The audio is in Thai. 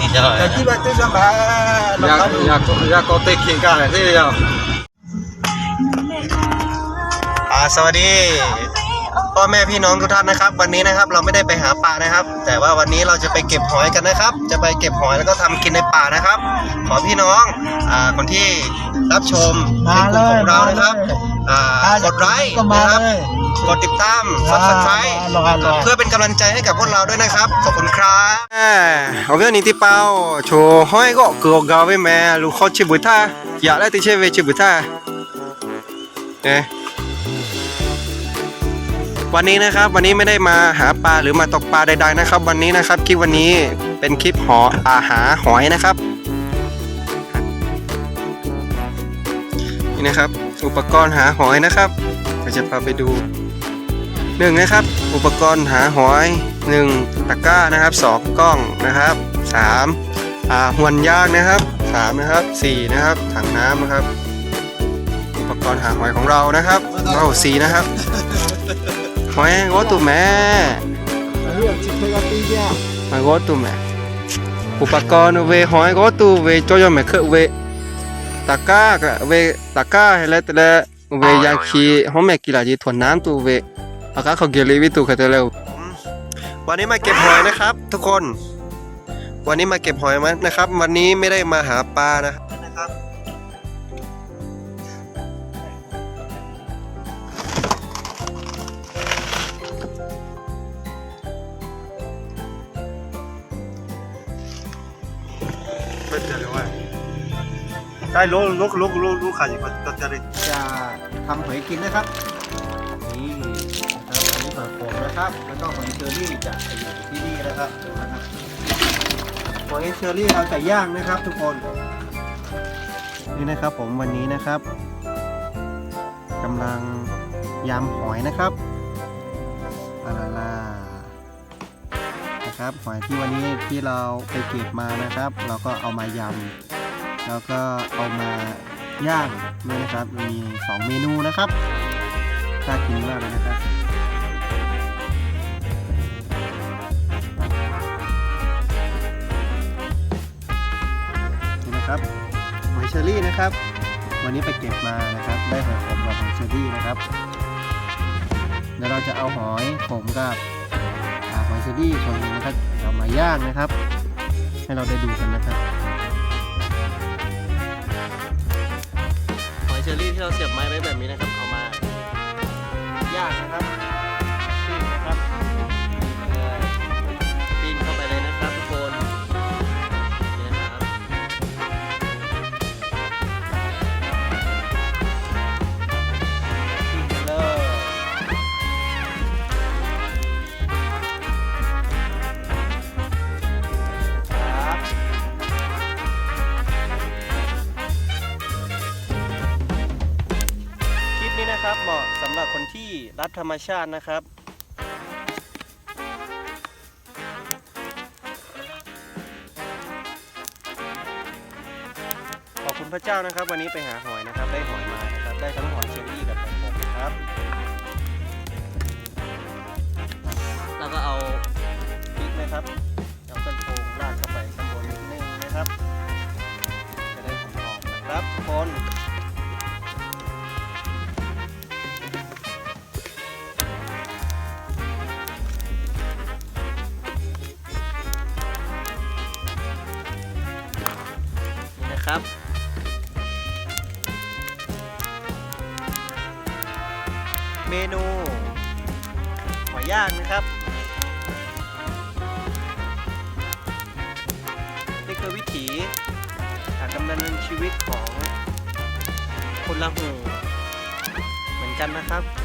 थी जाओ लड़की बैठे सब है या या या को ते खेल का है से जाओ อาสวัสดีพ่อแม่พี่น้องทุกท่านนะครับ วันนี้นะครับเราไม่ได้ไปหาปลานะครับ แต่ว่าวันนี้เราจะไปเก็บหอยกันนะครับ จะไปเก็บหอยแล้วก็ทำกินในป่านะครับ ขอพี่น้องอคนที่รับชมในกลุ่มของเรานะครับกดไลค์นะครับ กดติดตามซับสไครต์เพื่อเป็นกำลังใจให้กับพวกเราด้วยนะครับ ขอบคุณครับโอเคนี่ที่เป้าโชว์ห้อยก็เกือบกาไว้แม่ลูกเขาชิบุท่าอยากได้ติเชเวชิบุท่าเอ๊ะวันนี้นะครับวันนี้ไม่ได้มาหาปลาหรือมาตกปลาใดๆนะครับ วันนี้นะครับคลิปวันนี้เป็นคลิปหออาหาหอยนะครับ นี่นะครับ อุปกรณ์หาหอยนะครับเราจะพาไปดู 1นะครับอุปกรณ์หาหอย 1 ตะกร้านะครับ 2 กล้องนะครับ3อ่าหวนยางนะครับ3นะครับ4นะครับถังน้ำนะครับ อุปกรณ์หาหอยของเรานะครับเราสีนะครับหอยโกตุแม่หอยโกตุแม่อุปกรณ์เวหอยโกตุเวจอยแม่คือเวตะกร้าเวตะกร้าอะไรแต่ละเวยางคีหอมแม่กีฬาจีถวนน้ำตัวเว อากาเขาเกลีวิตูคาเตเลววันนี้มาเก็บหอยนะครับ ทุกคน วันนี้มาเก็บหอยมานะครับ วันนี้ไม่ได้มาหาปลานะครับไม่เจอเลยว่าได้ลูกลูกลูกลูกลูกขายอยู่ก็จะได้จะทำหอยกินนะครับนี่ นะครับอันนี้หอยโขงนะครับ แล้วก็หอยเชอรี่จะอยู่ที่นี่นะครับนะครับหอยเชอรี่เราจะย่างนะครับ ทุกคน นี่นะครับผมวันนี้นะครับกำลังยำหอยนะครับอาลาลานะครับหอยที่วันนี้ที่เราไปเก็บมานะครับ เราก็เอามายำแล้วก็เอามาย่างด้วยนะครับมีสองเมนูนะครับน่ากินมากเลยนะครับ นะครับหอยเชอรี่นะครับ วันนี้ไปเก็บมานะครับ ได้หอยขมกับหอยเชอรี่นะครับเดี๋ยวเราจะเอาหอยขมกับหอยเชอรี่ส่วนหนึงนะครับเอามาย่างนะครับ ให้เราได้ดูกันนะครับหอยเชอรี่ที่เราเสียบไม้ไว้แบบนี้นะครับเอามาย่างนะครับ นะครับ เหมาะสำหรับคนที่รักธรรมชาตินะครับ ขอบคุณพระเจ้านะครับ วันนี้ไปหาหอยนะครับได้หอย นะครับ เมนูหอยย่างนะครับ นี่คือวิถีการดำเนินชีวิตของคนละหูเหมือนกันนะครับ